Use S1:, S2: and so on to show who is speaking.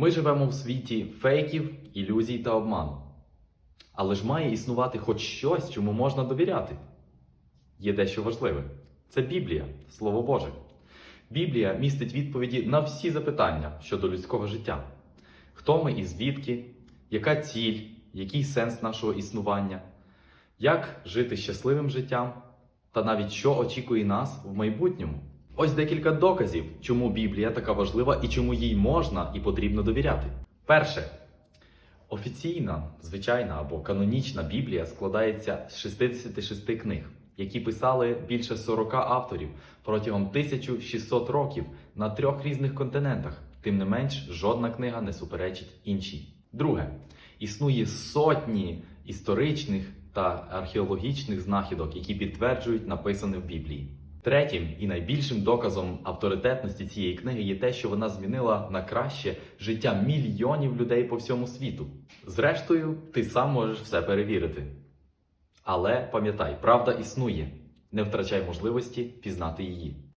S1: Ми живемо в світі фейків, ілюзій та обману. Але ж має існувати хоч щось, чому можна довіряти. Є дещо важливе це Біблія, Слово Боже. Біблія містить відповіді на всі запитання щодо людського життя: хто ми і звідки, яка ціль, який сенс нашого існування, як жити щасливим життям, та навіть що очікує нас в майбутньому. Ось декілька доказів, чому Біблія така важлива і чому їй можна і потрібно довіряти. Перше. Офіційна, звичайна або канонічна Біблія складається з 66 книг, які писали більше 40 авторів протягом 1600 років на трьох різних континентах. Тим не менш, жодна книга не суперечить іншій. Друге, існує сотні історичних та археологічних знахідок, які підтверджують написане в Біблії. Третім і найбільшим доказом авторитетності цієї книги є те, що вона змінила на краще життя мільйонів людей по всьому світу. Зрештою, ти сам можеш все перевірити. Але пам'ятай, правда існує. Не втрачай можливості пізнати її.